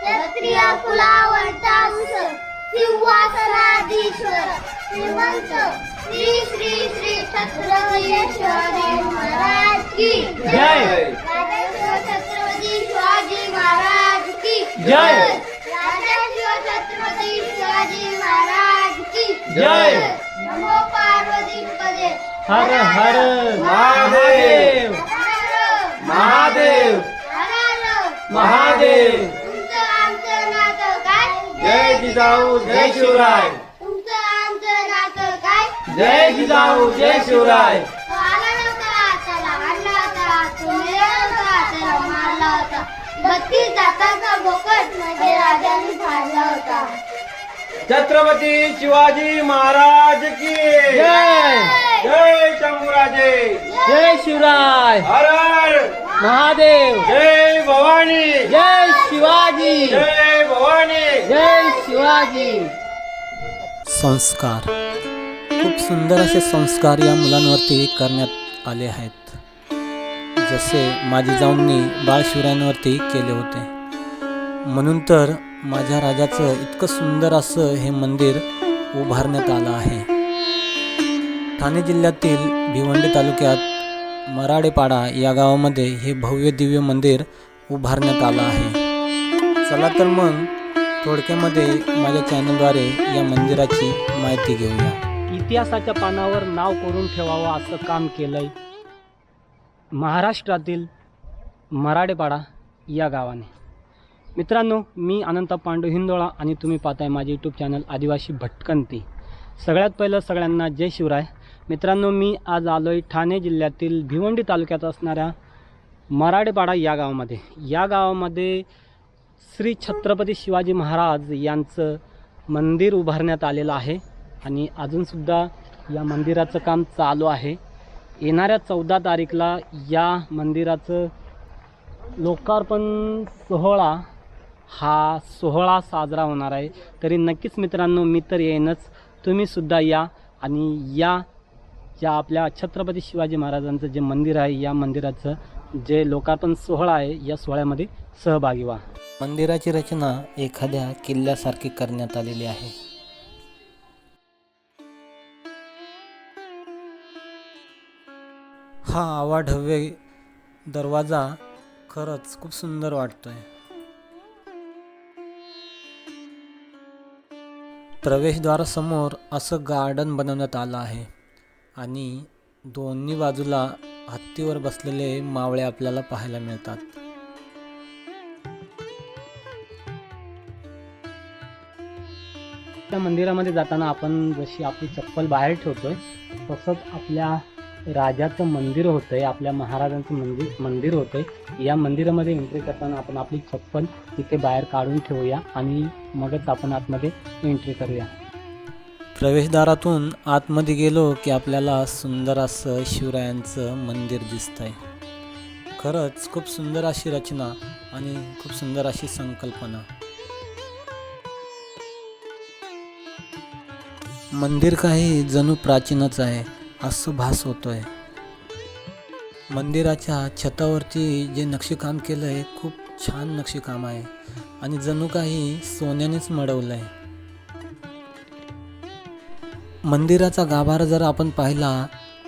क्षत्रिय कुलावंतांश सिंहासनाधीश्वर श्रीमंत श्री श्री श्री छत्रपती शिवाजी महाराज की जय. छत्रपती शिवाजी महाराज की जय. छत्रपती शिवाजी महाराज की जय. नमो पार्वती पदे हर हर महादेव. महादेव. महादेव. जय जिजाऊ जय शिवराय. जय जिजाऊ जय शिवराय. म्हणजे राजाने फाडला होता. छत्रपती शिवाजी महाराज की जय! जय. शंभूराजे जय शिवराय. हर हर. महादेव। जय भवानी। जय शिवाजी। जय भवानी। जय शिवाजी। संस्कार. खूप सुंदर असे संस्कार या मुलांवरती करण्यात आले आहेत. जसे माझी जाऊंनी बाळशिवरायांवरती केले होते. म्हणून तर माझ्या राजाचं इतकं सुंदर असं हे मंदिर उभारण्यात आलं आहे. ठाणे जिल्ह्यातील भिवंडी तालुक्यात मराडेपाडा या गावामध्ये हे भव्य दिव्य मंदिर उभारण्यात आलं आहे. चला तर मग थोडक्यामध्ये माझ्या चॅनलद्वारे या मंदिराची माहिती घेऊया. इतिहासाच्या पानावर नाव करून ठेवावं असं काम केलंय महाराष्ट्रातील मराडेपाडा या गावाने. मित्रांनो मी अनंत पांडू हिंदोळा आणि तुम्ही पाहताय माझे यूट्यूब चॅनल आदिवासी भटकंती. सगळ्यात पहिलं सगळ्यांना जय शिवराय. मित्रांनो मी आज आलो आहे ठाणे जिल्ह्यातील भिवंडी तालुक्यात असणाऱ्या मराडेपाडा या गावामध्ये. या गावामध्ये श्री छत्रपती शिवाजी महाराज यांचं मंदिर उभारण्यात आलेलं आहे आणि अजूनसुद्धा या मंदिराचं काम चालू आहे. येणाऱ्या चौदा तारीखला या मंदिराचं लोकार्पण सोहळा हा सोहळा साजरा होणार आहे. तरी नक्कीच मित्रांनो मी तर येईनच. तुम्हीसुद्धा या आणि या या आपल्या छत्रपती शिवाजी महाराजांचं जे मंदिर आहे या मंदिराचं जे लोकार्पण सोहळा आहे या सोहळ्यामध्ये सहभागी व्हा. मंदिराची रचना एखाद्या किल्ल्यासारखी करण्यात आलेली आहे. हा आवाढव्य दरवाजा खरंच खूप सुंदर वाटतोय. प्रवेशद्वारासमोर असं गार्डन बनवण्यात आलं आहे. आणि दोन्ही बाजूला हत्तीवर बसलेले मावळे आपल्याला पाहायला मिळतात. त्या मंदिरामध्ये जाताना आपण जशी आपली चप्पल बाहेर ठेवतोय तसंच आपल्या राजाचं मंदिर होतंय आपल्या महाराजांचं मंदिर मंदिर होतंय. या मंदिरामध्ये एंट्री करताना आपण आपली चप्पल तिथे बाहेर काढून ठेवूया आणि मगच आपण आतमध्ये एंट्री करूया. प्रवेशद्वारातून आतमध्ये गेलो की आपल्याला सुंदर असं शिवरायांचं मंदिर दिसतंय. खरंच खूप सुंदर अशी रचना आणि खूप सुंदर अशी संकल्पना. मंदिर काही जणू प्राचीनच आहे असं भास होतोय. मंदिराच्या छतावरती जे नक्षीकाम केलं आहे खूप छान नक्षीकाम आहे. आणि जणू काही सोन्यानेच मडवलं आहे मंदिराचा गाभारा जर आपण पाहिला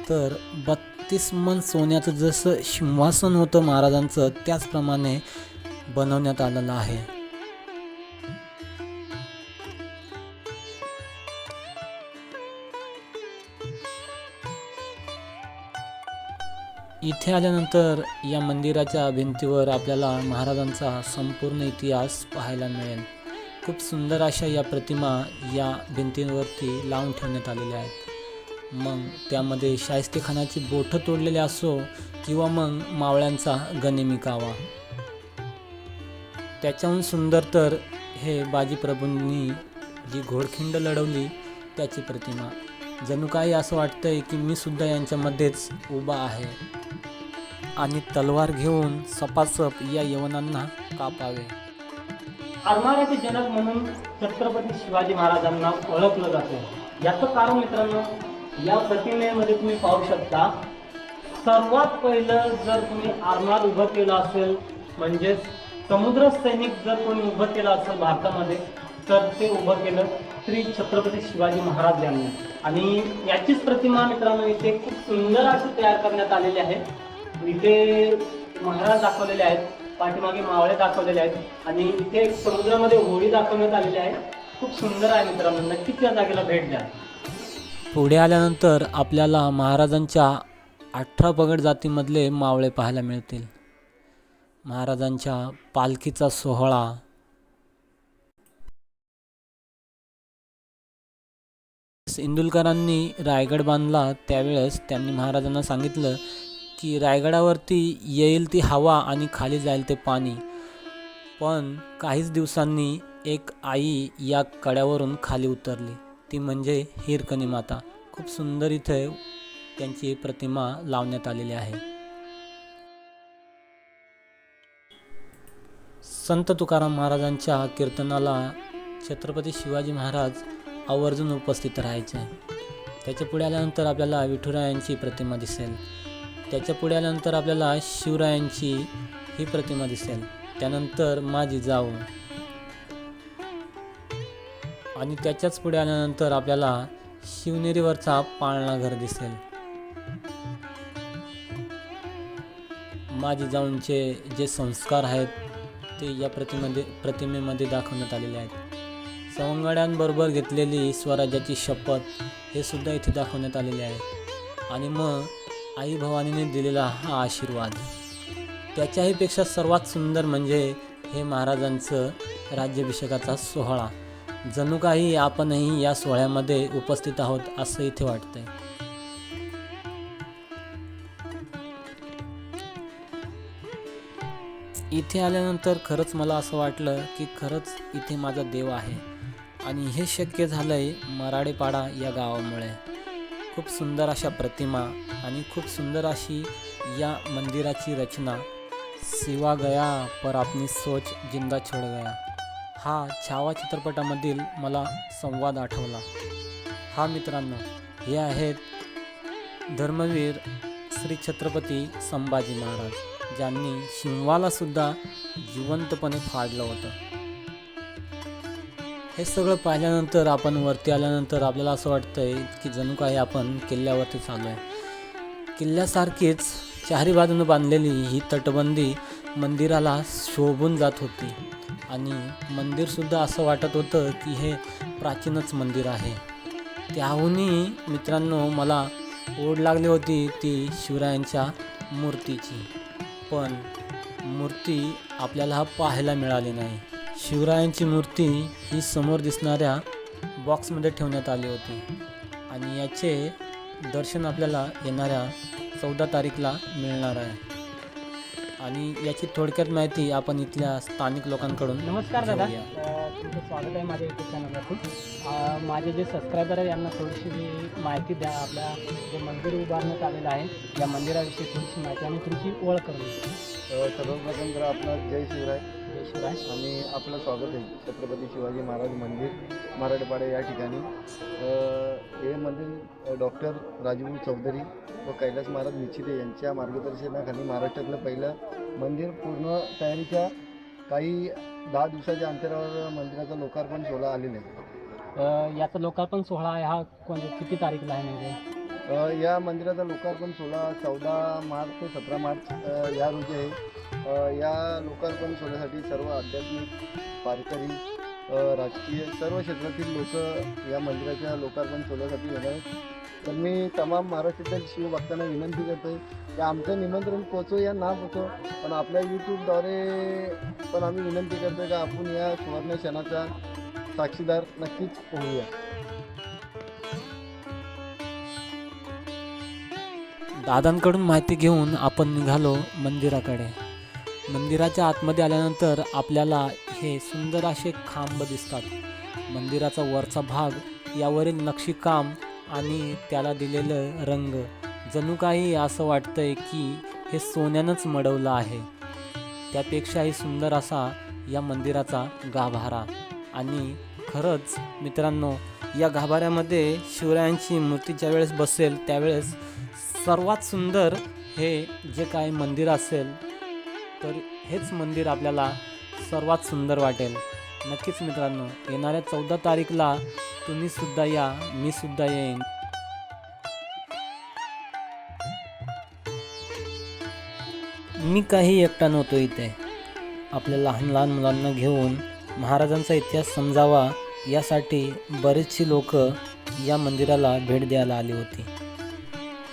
तर बत्तीस मन सोन्याचं जसं सिंहासन होतं महाराजांचं त्याचप्रमाणे बनवण्यात आलेलं आहे. इथे आल्यानंतर या मंदिराच्या भिंतीवर आपल्याला महाराजांचा संपूर्ण इतिहास पाहायला मिळेल. खूप सुंदर अशा या प्रतिमा या भिंतींवरती लावून ठेवण्यात आलेल्या आहेत. मग त्यामध्ये शाहिस्तेखानाची बोठं तोडलेली असो किंवा मग मावळ्यांचा गनिमी कावा. त्याच्याहून सुंदर तर हे बाजीप्रभूंनी जी घोडखिंड लढवली त्याची प्रतिमा. जणू काही असं वाटतंय की मी सुद्धा यांच्यामध्येच उभा आहे. आणि तलवार घेऊन सपासप या यवनांना कापावे. आरमाराचे जनक म्हणून छत्रपती शिवाजी महाराजांना ओळखलं जातं. याचं कारण मित्रांनो या प्रतिमेमध्ये तुम्ही पाहू शकता सर्वात पहिलं जर तुम्ही आरमार उभं केलं असेल म्हणजेच समुद्र सैनिक जर कोणी उभं केलं असेल भारतामध्ये तर ते उभं केलं श्री छत्रपती शिवाजी महाराज यांनी. आणि याचीच प्रतिमा मित्रांनो इथे खूप सुंदर अशी तयार करण्यात आलेली आहे. इथे महाराज दाखवलेले आहेत. पाठीमागे मावळे दाखवलेले आहेत. आणि इथे समुद्रामध्ये होळी दाखवण्यात आलेली आहे. खूप सुंदर आहे मित्रांनो. नक्कीच या जागेला भेट द्या. पुढे आल्यानंतर आपल्याला महाराजांच्या अठरा पगड जातीमधले मावळे पाहायला मिळतील. महाराजांच्या पालखीचा सोहळा. इंदुलकरांनी रायगड बांधला. त्यावेळेस त्यांनी महाराजांना सांगितलं की रायगडावरती येईल ती हवा आणि खाली जाईल ते पाणी. पण काहीच दिवसांनी एक आई या कड्यावरून खाली उतरली. ती म्हणजे हिरकणी माता. खूप सुंदर इथे त्यांची प्रतिमा लावण्यात आलेली आहे. संत तुकाराम महाराजांच्या कीर्तनाला छत्रपती शिवाजी महाराज आवर्जून उपस्थित राहायचे. त्याच्या पुढे आल्यानंतर आपल्याला विठुरायांची प्रतिमा दिसेल. त्याच्या पुढे आल्यानंतर आपल्याला शिवरायांची ही प्रतिमा दिसेल. त्यानंतर माझी जाऊ आणि त्याच्याच पुढे आल्यानंतर आपल्याला शिवनेरीवरचा पाळणा घर दिसेल. माझी जाऊनचे जे संस्कार आहेत ते या प्रतिमध्ये प्रतिमेमध्ये दाखवण्यात आलेले आहेत. सवंगड्यांबरोबर घेतलेली स्वराज्याची शपथ हे सुद्धा इथे दाखवण्यात आलेले आहे. आणि मग आई भवानीने दिलेला हा आशीर्वाद. त्याच्याही पेक्षा सर्वात सुंदर म्हणजे हे महाराजांचं राज्याभिषेकाचा सोहळा. जणू काही आपणही या सोहळ्यामध्ये उपस्थित आहोत असं इथे वाटतंय. इथे आल्यानंतर खरंच मला असं वाटलं की खरंच इथे माझा देव आहे. आणि हे शक्य झालंय मराडेपाडा या गावामुळे. खूप सुंदर अशा प्रतिमा आणि खूप सुंदर अशी या मंदिराची रचना. सिवा गया पर आपली सोच जिंदा छोड गया. हा छावा चित्रपटामधील मला संवाद आठवला. हा मित्रांनो हे आहेत धर्मवीर श्री छत्रपती संभाजी महाराज ज्यांनी शिमवालासुद्धा जिवंतपणे फाडलं होतं. हे सगळं पाहिल्यानंतर आपण वरती आल्यानंतर आपल्याला असं वाटतंय की जणू काही आपण किल्ल्यावरती चालू आहे किल्ल्यासारखीच चारी बाजूनं बांधलेली ही तटबंदी मंदिराला शोभून जात होती आणि मंदिरसुद्धा असं वाटत होतं की हे प्राचीनच मंदिर आहे. त्याहूनही मित्रांनो मला ओढ लागली होती ती शिवरायांच्या मूर्तीची. पण मूर्ती आपल्याला पाहायला मिळाली नाही. शिवरायांची मूर्ती ही समोर दिसणाऱ्या बॉक्समध्ये ठेवण्यात आली होती. आणि याचे दर्शन आपल्याला येणाऱ्या चौदा तारीखला मिळणार आहे. आणि याची थोडक्यात माहिती आपण इथल्या स्थानिक लोकांकडून नमस्कार दादा. तुमचं स्वागत आहे माझ्या यूट्यूब चॅनलवरती माझे जे सबस्क्रायबर आहे यांना थोडीशी मी माहिती द्या. आपल्या जे मंदिर उभारण्यात आलेलं आहे या मंदिराविषयी थोडीशी माहिती आणि तुमची ओळख करून सर्वप्रथम तर आपलं जय शिवराय. आणि आपलं स्वागत आहे छत्रपती शिवाजी महाराज मंदिर मराठवाडा या ठिकाणी. हे मंदिर डॉक्टर राजगुरू चौधरी व कैलास महाराज निश्चिते यांच्या मार्गदर्शनाखाली महाराष्ट्रातलं पहिलं मंदिर. पूर्ण तयारीच्या काही दहा दिवसाच्या अंतरावर मंदिराचं लोकार्पण सोहळा आलेलं आहे. याचा लोकार्पण सोहळा हा कोणत्या किती तारीखला आहे म्हणजे या मंदिराचा लोकार्पण सोहळा चौदा मार्च ते सतरा मार्च या रोजी आहे. या लोकार्पण सोहळ्यासाठी सर्व आध्यात्मिक पारकरी राजकीय सर्व क्षेत्रातील लोक या मंदिराच्या लोकार्पण सोहळ्यासाठी येणार आहेत. तर मी तमाम महाराष्ट्रातील शिवभक्तांना विनंती करतोय की आमचं निमंत्रण पोचो या ना पोचो पण आपल्या यूट्यूबद्वारे पण आम्ही विनंती करतोय की आपण या सुवर्ण क्षणाचा साक्षीदार नक्कीच होऊया. दादांकडून माहिती घेऊन आपण निघालो मंदिराकडे. मंदिराच्या आतमध्ये आल्यानंतर आपल्याला हे सुंदर असे खांब दिसतात. मंदिराचा वरचा भाग यावरील नक्षीकाम आणि त्याला दिलेलं रंग. जणू काही असं वाटतंय की हे सोन्यानंच मडवलं आहे. त्यापेक्षाही सुंदर असा या मंदिराचा गाभारा. आणि खरंच मित्रांनो या गाभाऱ्यामध्ये शिवरायांची मूर्ती ज्यावेळेस बसेल त्यावेळेस सर्वात सुंदर हे जे काही मंदिर असेल तर हेच मंदिर आपल्याला सर्वात सुंदर वाटेल. नक्कीच मित्रांनो येणाऱ्या चौदा तारीखला तुम्ही सुद्धा या मी सुद्धा येईन. मी काही एकटा नव्हतो इथे. आपल्या लहान लहान मुलांना घेऊन महाराजांचा इतिहास समजावा यासाठी बरेचशी लोक या मंदिराला भेट द्यायला आली होती.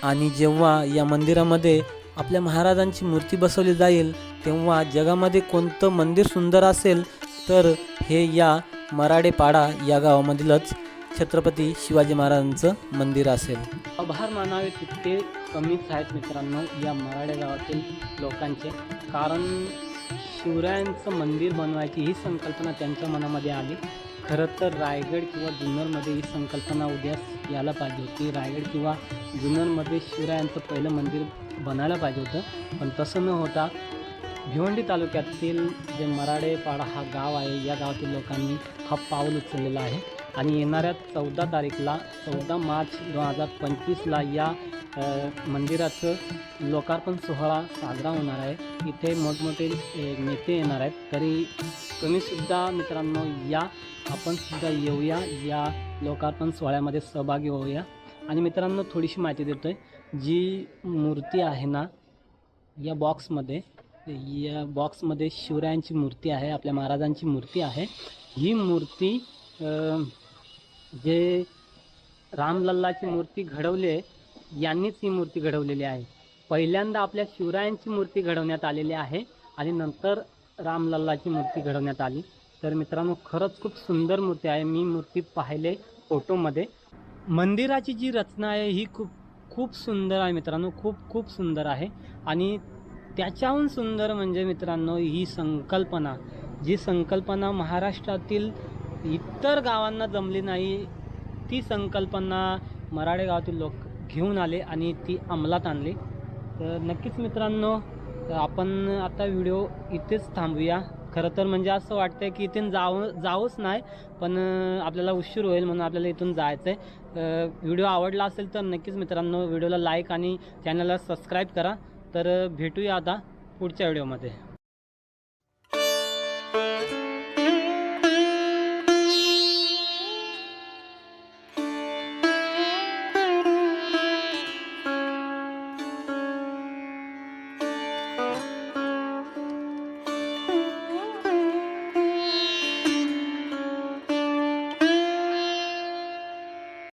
आणि जेव्हा या मंदिरामध्ये आपल्या महाराजांची मूर्ती बसवली जाईल तेव्हा जगामध्ये कोणतं मंदिर सुंदर असेल तर हे या मराडेपाडा या गावामधीलच छत्रपती शिवाजी महाराजांचं मंदिर असेल. आभार मानावे तितके कमीच आहेत मित्रांनो या मराठे गावातील लोकांचे. कारण शिवरायांचं मंदिर बनवायची ही संकल्पना त्यांच्या मनामध्ये आली. खरं तर रायगड किंवा जुन्नरमध्ये ही संकल्पना उद्यास यायला पाहिजे होती. रायगड किंवा जुन्नरमध्ये शिवरायांचं पहिलं मंदिर बनायला पाहिजे होतं. पण तसं न होता भिवंडी तालुक्यातील जे मराडेपाडा हा गाव आहे या गावातील लोकांनी हा पाऊल उचललेला आहे. आणि येणाऱ्या चौदा तारीखला चौदा मार्च दोन हजार पंचवीसला या मंदिराचं लोकार्पण सोहळा साजरा होणार आहे. इथे मोठमोठे नेते येणार आहेत. तरी तुम्हीसुद्धा मित्रांनो या आपणसुद्धा येऊया. या लोकार्पण सोहळ्यामध्ये सहभागी होऊया. आणि मित्रांनो थोडीशी माहिती देतो आहे जी मूर्ती आहे ना या बॉक्समध्ये या बॉक्समध्ये शिवरायांची मूर्ती आहे आपल्या महाराजांची मूर्ती आहे. ही मूर्ती जे रामलल्लाची मूर्ती घडवली आहे यांनीच ही मूर्ती घडवलेली आहे. पहिल्यांदा आपल्या शिवरायांची मूर्ती घडवण्यात आलेली आहे आणि नंतर रामलल्लाची मूर्ती घडवण्यात आली. तर मित्रांनो खरंच खूप सुंदर मूर्ती आहे. मी मूर्ती पाहिले फोटोमध्ये. मंदिराची जी रचना आहे ही खूप खूप सुंदर आहे मित्रांनो. खूप खूप सुंदर आहे. आणि त्याच्याहून सुंदर म्हणजे मित्रांनो ही संकल्पना जी संकल्पना महाराष्ट्रातील इतर गावांना जमली नाही ती संकल्पना मराठे गावातील लोक घेऊन आले आणि ती अंमलात आणली. तर नक्कीच मित्रांनो आपण आता व्हिडिओ इथेच थांबूया. खरं तर म्हणजे असं वाटतं की इथून जाऊ जाऊच नाही पण आपल्याला उशीर होईल म्हणून आपल्याला इथून जायचं आहे व्हिडिओ आवडला असेल तर नक्कीच मित्रांनो व्हिडिओला लाईक आणि चॅनलला सबस्क्राईब करा. तर भेटूया आता पुढच्या व्हिडिओमध्ये.